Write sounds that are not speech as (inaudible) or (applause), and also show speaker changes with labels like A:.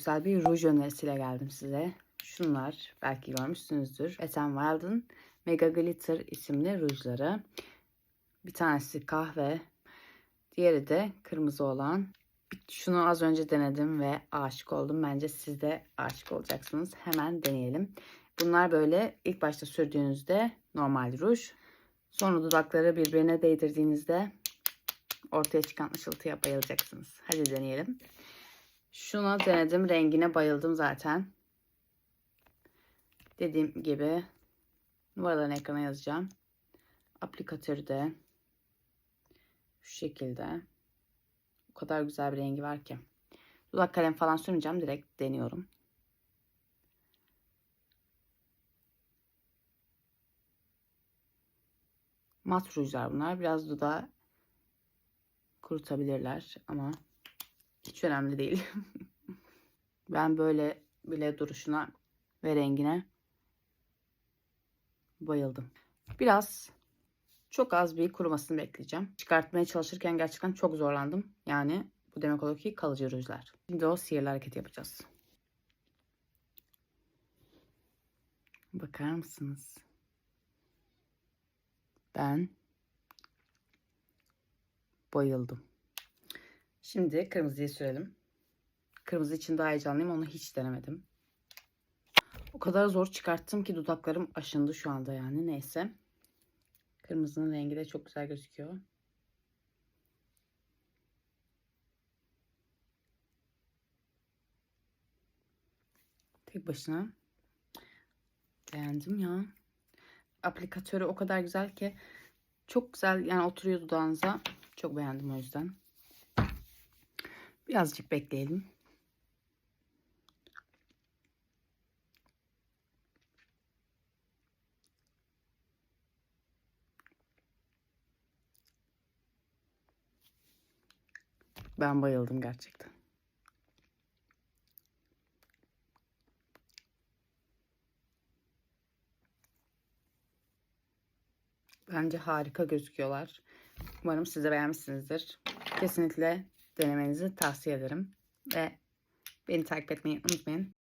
A: güzel bir ruj önerisiyle geldim size. Şunlar belki görmüşsünüzdür. Wet n Wild'ın Mega Glitter isimli rujları. Bir tanesi kahve, diğeri de kırmızı olan. Şunu az önce denedim ve aşık oldum. Bence siz de aşık olacaksınız. Hemen deneyelim. Bunlar böyle ilk başta sürdüğünüzde normal ruj. Sonra dudakları birbirine değdirdiğinizde ortaya çıkan ışıltıya bayılacaksınız. Hadi deneyelim. Şunu denedim. Rengine bayıldım zaten. Dediğim gibi numaralarını ekrana yazacağım. Aplikatörü de şu şekilde. O kadar güzel bir rengi var ki. Dudak kalem falan sürmeyeceğim. Direkt deniyorum. Mat rujlar bunlar. Biraz dudağı kurutabilirler ama hiç önemli değil. (laughs) ben böyle bile duruşuna ve rengine bayıldım. Biraz çok az bir kurumasını bekleyeceğim. Çıkartmaya çalışırken gerçekten çok zorlandım. Yani bu demek oluyor ki kalıcı rujlar. Şimdi o sihirli hareket yapacağız. Bakar mısınız? Ben bayıldım. Şimdi kırmızıyı sürelim. Kırmızı için daha heyecanlıyım. Onu hiç denemedim. O kadar zor çıkarttım ki dudaklarım aşındı şu anda yani. Neyse. Kırmızının rengi de çok güzel gözüküyor. Tek başına beğendim ya. Aplikatörü o kadar güzel ki çok güzel yani oturuyor dudağınıza. Çok beğendim o yüzden. Birazcık bekleyelim. Ben bayıldım gerçekten. Bence harika gözüküyorlar. Umarım siz de beğenmişsinizdir. Kesinlikle denemenizi tavsiye ederim. Ve beni takip etmeyi unutmayın.